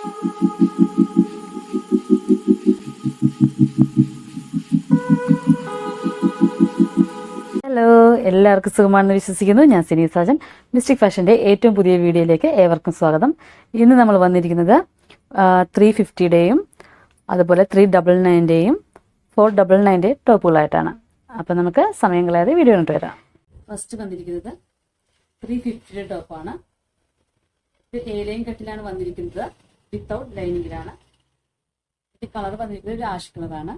Hello എല്ലാവർക്കും സുഖമാണെന്ന് വിശ്വസിക്കുന്നു. ഞാൻ സിനി സാജൻ. മിസ്റ്റിക് ഫാഷന്റെ ഏറ്റവും പുതിയ വീഡിയോയിലേക്ക് ഏവർക്കും സ്വാഗതം. ഇന്ന് നമ്മൾ വന്നിരിക്കുന്നത് ത്രീ ഫിഫ്റ്റിയുടെയും അതുപോലെ ത്രീ ഡബിൾ നയന്റെയും ഫോർ ഡബിൾ നയന്റെ ടോപ്പുകളായിട്ടാണ് അപ്പം നമുക്ക് സമയം കളയാതെ വീഡിയോ കണ്ടു വരാം. ഫസ്റ്റ് വന്നിരിക്കുന്നത് ത്രീ ഫിഫ്റ്റിയുടെ ടോപ്പാണ് ഏലയും കട്ടിലാണ് വന്നിരിക്കുന്നത്. വിത്തൗട്ട് ലൈനിങ്ങിലാണ്. ഇത് കളർ വന്നിരിക്കുന്നത് ഒരു ആഷ് കളറാണ്.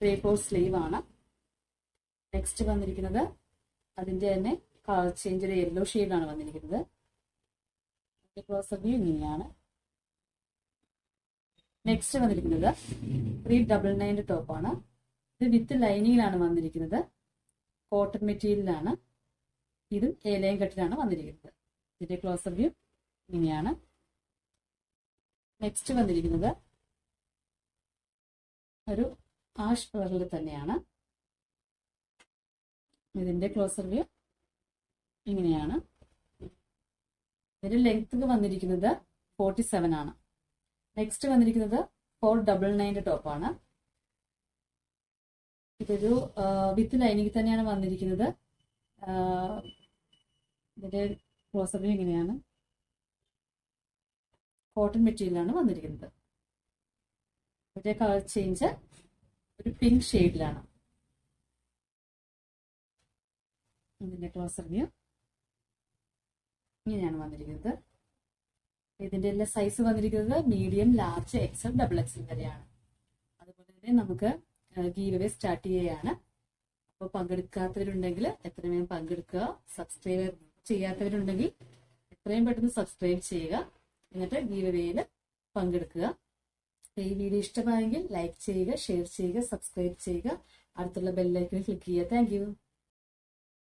ത്രീ ഫോർ സ്ലീവ് ആണ്. നെക്സ്റ്റ് വന്നിരിക്കുന്നത് അതിന്റെ തന്നെ കളർ ചേഞ്ച് ഒരു യെല്ലോ ഷെയ്ഡാണ് വന്നിരിക്കുന്നത്. ക്ലോസ് ഇങ്ങനെയാണ്. നെക്സ്റ്റ് വന്നിരിക്കുന്നത് ത്രീ ഡബിൾ നയന്റെ ടോപ്പാണ് ഇത് വിത്ത് ലൈനിങ്ങിലാണ് വന്നിരിക്കുന്നത്. കോട്ടൺ മെറ്റീരിയലാണ് ഇതും ഏലയും കെട്ടിലാണ് വന്നിരിക്കുന്നത്. ഇതിന്റെ ക്ലോസ് വ്യൂ ഇങ്ങനെയാണ്. നെക്സ്റ്റ് വന്നിരിക്കുന്നത് ഒരു ആഷ് കളറിൽ തന്നെയാണ്. ഇതിന്റെ ക്ലോസർ വ്യൂ ഇങ്ങനെയാണ്. ഇതിന്റെ ലെങ്ത് വന്നിരിക്കുന്നത് ഫോർട്ടി സെവൻ ആണ്. നെക്സ്റ്റ് വന്നിരിക്കുന്നത് ഫോർ ഡബിൾ നയന്റെ ടോപ്പാണ് ഇതൊരു വിത്ത് ലൈനിങ് തന്നെയാണ് വന്നിരിക്കുന്നത്. ഇതിന്റെ ക്ലോസർ വ്യൂ ഇങ്ങനെയാണ്. കോട്ടൺ മെറ്റീരിയലാണ് വന്നിരിക്കുന്നത്. ഇതിന്റെ കളർ ചേഞ്ച് ഒരു പിങ്ക് ഷെയ്ഡിലാണ് ഇതിന്റെ ക്ലോസർ വ്യൂ ഇങ്ങനെയാണ് വന്നിരിക്കുന്നത്. ഇതിന്റെ എല്ലാ സൈസ് വന്നിരിക്കുന്നത് medium large XL double XL വരെയാണ്. അതുപോലെ തന്നെ നമുക്ക് ഗീവേ സ്റ്റാർട്ട് ചെയ്യുകയാണ് അപ്പോൾ പങ്കെടുക്കാത്തവരുണ്ടെങ്കിൽ എത്രയും പങ്കെടുക്കുക. സബ്സ്ക്രൈബ് ചെയ്യാത്തവരുണ്ടെങ്കിൽ എത്രയും പെട്ടെന്ന് സബ്സ്ക്രൈബ് ചെയ്യുക. എന്നിട്ട് ഗീവവേയിൽ പങ്കെടുക്കുക. ഈ വീഡിയോ ഇഷ്ടമായെങ്കിൽ ലൈക്ക് ചെയ്യുക ഷെയർ ചെയ്യുക സബ്സ്ക്രൈബ് ചെയ്യുക. അടുത്തുള്ള ബെല്ലൈക്കിൽ ക്ലിക്ക് ചെയ്യുക. താങ്ക്